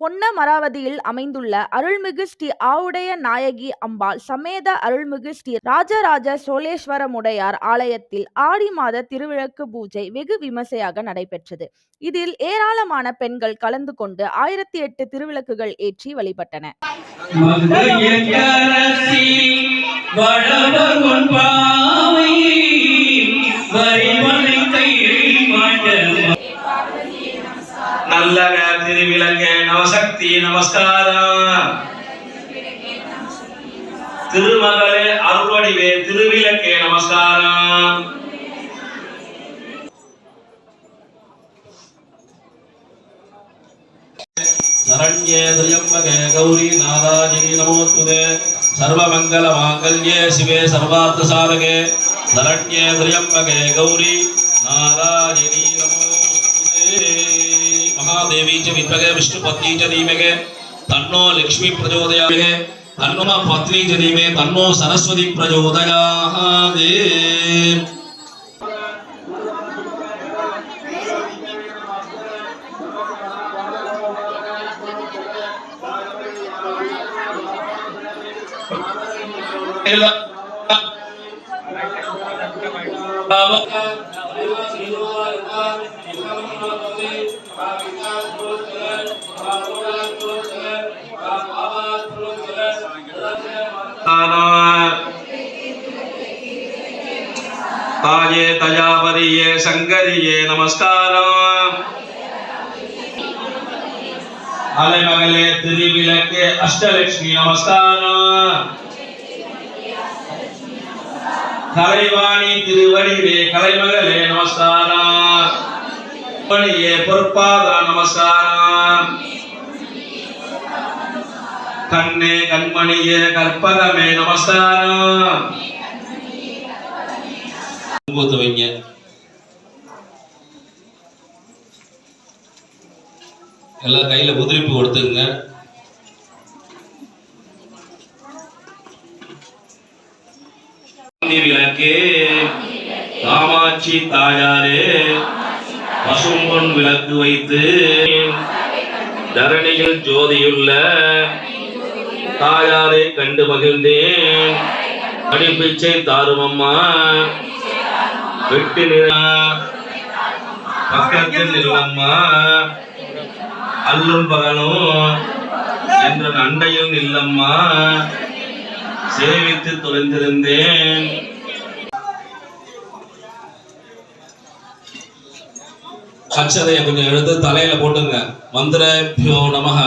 பொன்னமராவதியில் அமைந்துள்ள அருள்மிகு ஸ்ரீ ஆவுடைய நாயகி அம்பாள் சமேத அருள்மிகு ஸ்ரீ ராஜராஜ சோழேஸ்வரமுடையார் ஆலயத்தில் ஆடி மாத திருவிளக்கு பூஜை வெகு விமர்சையாக நடைபெற்றது. இதில் ஏராளமான பெண்கள் கலந்து கொண்டு ஆயிரத்தி எட்டு திருவிளக்குகள் ஏற்றி வழிபட்டன. வளவர் நல்லக திருவிளக்க நவசக்தி நமஸ்காரம். திருமகளே அருள்வடிவே திருவிளக்கே நமஸ்காரம். சரண்யே திரியம்பகே கௌரி நாராஜினி நமோத்துதே. சர்வமங்கல மாங்கல்யே சிவே சர்வார்த்த சாதகே. சரண்யே திரியம்பகே கௌரி நாராஜினி මහාදේවීච විද්මගේ විෂ්ණු පත්නීච දීමගේ තන්නෝ ලක්ෂ්මී ප්‍රචෝදයාමගේ තන්නෝ පත්නීච දීමේ තන්නෝ සරස්වති ප්‍රචෝදයාහාදේ Baba. தாயே தயாபரியே சங்கரியே நமஸ்காரம். அலைமகளே திருவிளக்கு அஷ்டலட்சுமி நமஸ்காரம். கலைவாணி திருவடிவே கலைமகளே நமஸ்காரம். மணியே பொறுப்பாக நமஸ்காரம் கண்ணே கண்மணியே கற்பகமே நமஸ்காரம். குங்குமத்தை எல்லாம் கையில உதிரிப்பு கொடுத்துங்க விளக்கே காமாட்சி தாயாரே பசும்பொன் விளக்கு வைத்து தரணியில் ஜோதியுள்ள தாயாரை கண்டு மகிழ்ந்தேன். அடிப்பிச்சை தாருமம்மா வெட்டு பக்கத்தில் நில்லம்மா அல்லும் பகலும் என்ற நண்டையும் இல்லம்மா. சேவித்து தொலைந்திருந்தேன். அக்ஷதையை கொஞ்சம் எடுத்து தலையில போட்டுங்க மந்திரபியோ நமக